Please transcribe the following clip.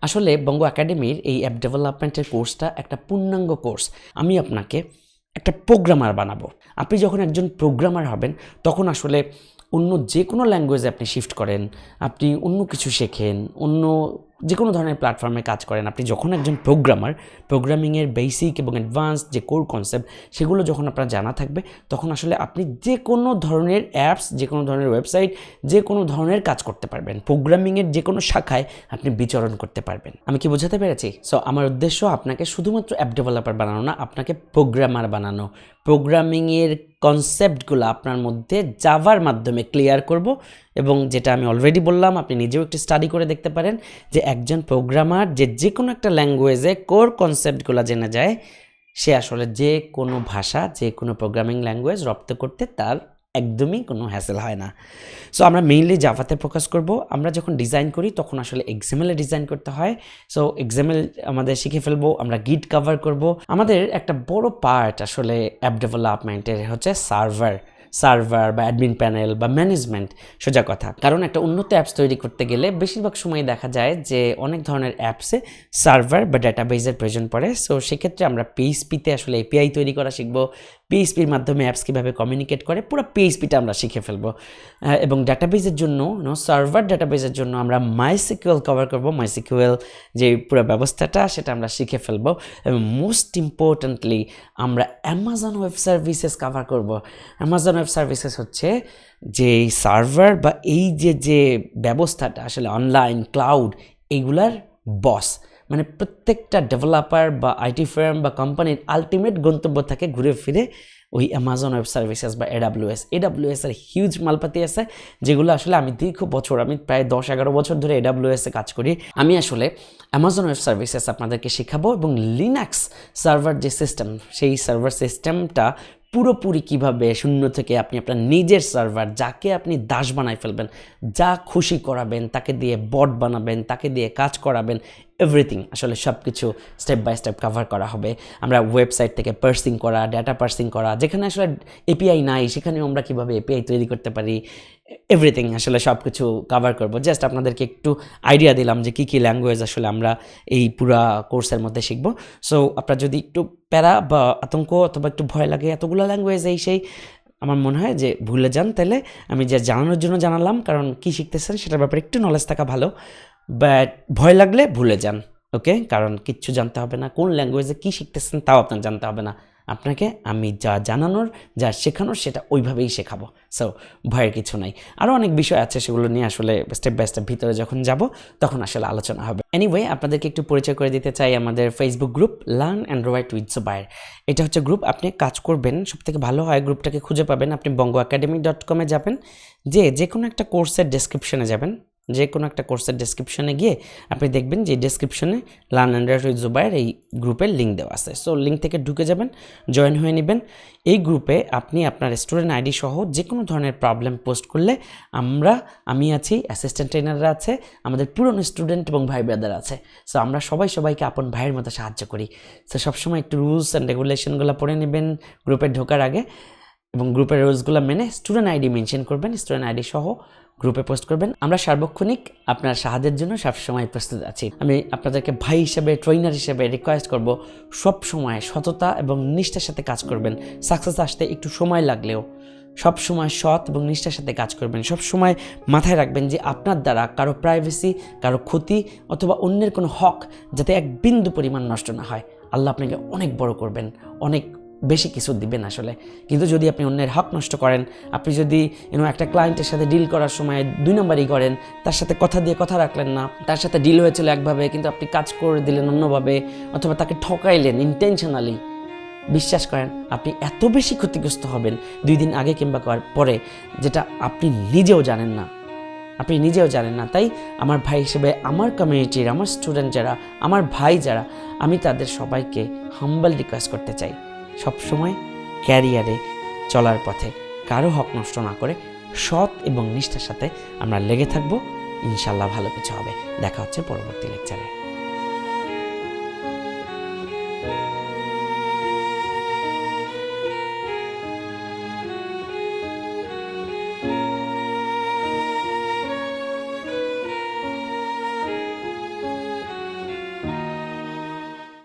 আসলে বঙ্গ একাডেমির এই অ্যাপ ডেভেলপমেন্টের কোর্সটা একটা পূর্ণাঙ্গ কোর্স আমি আপনাকে একটা প্রোগ্রামার বানাবো। আপনি যখন একজন প্রোগ্রামার হবেন, তখন আসলে অন্য যে কোনো ল্যাঙ্গুয়েজে আপনি শিফট করেন, আপনি অন্য কিছু শেখেন, অন্য যে কোনো ধরনের প্ল্যাটফর্মে কাজ করেন। আপনি যখন একজন প্রোগ্রামার প্রোগ্রামিংয়ের বেসিক এবং অ্যাডভান্স যে কোর কনসেপ্ট সেগুলো যখন আপনার জানা থাকবে, তখন আসলে আপনি যে কোনো ধরনের অ্যাপস যে কোনো ধরনের ওয়েবসাইট যে কোনো ধরনের কাজ করতে পারবেন। প্রোগ্রামিংয়ের যে কোনো শাখায় আপনি বিচরণ করতে পারবেন। আমি কি বোঝাতে পেরেছি? সো আমার উদ্দেশ্য আপনাকে শুধুমাত্র অ্যাপ ডেভেলপার বানানো না, আপনাকে প্রোগ্রামার বানানো। প্রোগ্রামিংয়ের কনসেপ্টগুলো আপনার মধ্যে জাভার মাধ্যমে ক্লিয়ার করব এবং যেটা আমি অলরেডি বললাম, আপনি নিজেও একটু স্টাডি করে দেখতে পারেন যে একজন প্রোগ্রামার যে যে কোনো একটা ল্যাঙ্গুয়েজে কোর কনসেপ্টগুলো জেনে যায়, সে আসলে যে কোনো ভাষা, যে কোনো প্রোগ্রামিং ল্যাঙ্গুয়েজ রপ্ত করতে তার একদমই কোনো হ্যাসেল হয় না। সো আমরা মেইনলি জাভাতে ফোকাস করব। আমরা যখন ডিজাইন করি, তখন আসলে এক্সামেলে ডিজাইন করতে হয়। সো এক্সামেল আমাদের শিখে ফেলব, আমরা গিট কভার করব। আমাদের একটা বড় পার্ট আসলে অ্যাপ ডেভেলপমেন্টের হচ্ছে সার্ভার সার্ভার বা অ্যাডমিন প্যানেল বা ম্যানেজমেন্ট সোজা কথা। কারণ একটা উন্নত অ্যাপস তৈরি করতে গেলে বেশিরভাগ সময় দেখা যায় যে অনেক ধরনের অ্যাপসে সার্ভার বা ডাটাবেজের প্রয়োজন পড়ে। সো সেক্ষেত্রে আমরা পিএইচপিতে আসলে এপিআই তৈরি করা শিখব। পিএইচপির মাধ্যমে অ্যাপস কীভাবে কমিউনিকেট করে, পুরো পিএইচপিটা আমরা শিখে ফেলব। এবং ডাটাবেজের জন্য নো সার্ভার ডাটাবেজের জন্য আমরা মাইসিকিউএল কভার করব। মাইসিকিউএল যে পুরো ব্যবস্থাটা, সেটা আমরা শিখে ফেলব। এবং মোস্ট ইম্পর্ট্যান্টলি আমরা অ্যামাজন ওয়েব সার্ভিসেস কভার করব। অ্যামাজন ওয়েব সার্ভিসেস হচ্ছে যে সার্ভার বা এই যে যে ব্যবস্থাটা, আসলে অনলাইন ক্লাউড এইগুলার বস মানে প্রত্যেকটা ডেভেলপার বা আইটি ফার্ম বা কোম্পানির আলটিমেট গন্তব্য থাকে ঘুরে ফিরে ওই অ্যামাজন ওয়েব সার্ভিসেস বা এডাব্লিউএস এডাব্লিউএস এর হিউজ মালপাতি আছে, যেগুলো আসলে আমি দীর্ঘ বছর, আমি প্রায় দশ, এগারো বছর ধরে এডাব্লিউএস এ কাজ করি। আমি আসলে অ্যামাজন ওয়েব সার্ভিসেস আপনাদেরকে শেখাবো এবং লিনাক্স সার্ভার যে সিস্টেম সেই সার্ভার সিস্টেমটা পুরোপুরি কীভাবে শূন্য থেকে আপনি আপনার নিজের সার্ভার যাকে আপনি দাস বানাই ফেলবেন, যা খুশি করাবেন, তাকে দিয়ে বট বানাবেন, তাকে দিয়ে কাজ করাবেন এভরিথিং আসলে সব কিছু স্টেপ বাই স্টেপ কভার করা হবে। আমরা ওয়েবসাইট থেকে পার্সিং করা ডাটা পার্সিং করা, যেখানে আসলে এপিআই নাই, সেখানেও আমরা কীভাবে এপিআই তৈরি করতে পারি এভরিথিং আসলে সব কিছু কভার করব। জাস্ট আপনাদেরকে একটু আইডিয়া দিলাম যে কী কী ল্যাঙ্গুয়েজ আসলে আমরা এই পুরা কোর্সের মধ্যে শিখব। সো আপনার যদি একটু প্যারা বা আতঙ্ক অথবা একটু ভয় লাগে এতগুলো ল্যাঙ্গুয়েজ এই সেই, আমার মনে হয় যে ভুলে যান। তাহলে আমি যা জানানোর জন্য জানালাম, কারণ কী শিখতেছেন সেটার ব্যাপারে একটু নলেজ থাকা ভালো। বাট ভয় লাগলে ভুলে যান ওকে কারণ কিচ্ছু জানতে হবে না, কোন ল্যাঙ্গুয়েজে কী শিখতেছেন তাও আপনার জানতে হবে না। আপনাকে আমি যা জানানোর, যা শেখানোর সেটা ওইভাবেই শেখাবো। সো ভয়ের কিছু নাই। আরও অনেক বিষয় আছে সেগুলো নিয়ে আসলে স্টেপ বাই স্টেপ ভিতরে যখন যাব, তখন আসলে আলোচনা হবে। এনিওয়ে আপনাদেরকে একটু পরিচয় করে দিতে চাই আমাদের Facebook group learn Android with Zubair এটা হচ্ছে গ্রুপ আপনি কাজ করবেন সব থেকে ভালো হয় গ্রুপটাকে খুঁজে পাবেন। আপনি বঙ্গ একাডেমি ডট কমে যাবেন, যে যে কোনো একটা কোর্সের ডেসক্রিপশনে যাবেন। যে কোনো একটা কোর্সের ডেসক্রিপশনে গিয়ে আপনি দেখবেন যে ডেসক্রিপশনে লার্ন অ্যান্ড্রয়েড উইথ জুবাইয়ের এই গ্রুপের লিঙ্ক দেওয়া আছে। সো লিঙ্ক থেকে ঢুকে যাবেন জয়েন হয়ে নেবেন। এই গ্রুপে আপনি আপনার স্টুডেন্ট আইডি সহ যে কোনো ধরনের প্রবলেম পোস্ট করলে আমরা, আমি আছি অ্যাসিস্ট্যান্ট ট্রেনাররা আছে, আমাদের পুরনো স্টুডেন্ট এবং ভাই ব্রাদার আছে। সো আমরা সবাই সবাইকে আপন ভাইয়ের মতো সাহায্য করি। সো সবসময় একটু রুলস অ্যান্ড রেগুলেশনগুলো পড়ে নেবেন গ্রুপে ঢোকার আগে। এবং গ্রুপের রুলসগুলো মেনে স্টুডেন্ট আইডি মেনশন করবেন স্টুডেন্ট আইডি সহ গ্রুপে পোস্ট করবেন। আমরা সার্বক্ষণিক আপনার সাহায্যের জন্য সবসময় প্রস্তুত আছি। আমি আপনাদেরকে ভাই হিসেবে ট্রেনার হিসেবে রিকোয়েস্ট করব, সব সময় সততা এবং নিষ্ঠার সাথে কাজ করবেন। সাকসেস আসতে একটু সময় লাগলেও সব সময় সৎ এবং নিষ্ঠার সাথে কাজ করবেন। সব সময় মাথায় রাখবেন যে আপনার দ্বারা কারও প্রাইভেসি কারও ক্ষতি অথবা অন্যের কোনো হক যাতে এক বিন্দু পরিমাণ নষ্ট না হয়। আল্লাহ আপনাকে অনেক বড় করবেন, অনেক বেশি কিছু দিবেন আসলে। কিন্তু যদি আপনি অন্যের হক নষ্ট করেন, আপনি যদি ইউনো একটা ক্লায়েন্টের সাথে ডিল করার সময় দুই নম্বরই করেন, তার সাথে কথা দিয়ে কথা রাখলেন না, তার সাথে ডিল হয়েছিল একভাবে, কিন্তু আপনি কাজ করে দিলেন অন্যভাবে, অথবা তাকে ঠকাইলেন ইন্টেনশনালি বিশ্বাস করেন, আপনি এত বেশি ক্ষতিগ্রস্ত হবেন দুই দিন আগে কিংবা কর- পরে, যেটা আপনি নিজেও জানেন না। আপনি নিজেও জানেন না। তাই আমার ভাই হিসেবে, আমার কমিউনিটির আমার স্টুডেন্ট যারা, আমার ভাই যারা, আমি তাদের সবাইকে হাম্বল রিকোয়েস্ট করতে চাই। সবসময় ক্যারিয়ারে চলার পথে। কারও হক নষ্ট না করে সৎ এবং নিষ্ঠার সাথে আমরা লেগে থাকব। ইনশাল্লাহ ভালো কিছু হবে। দেখা হচ্ছে পরবর্তী লেকচারে।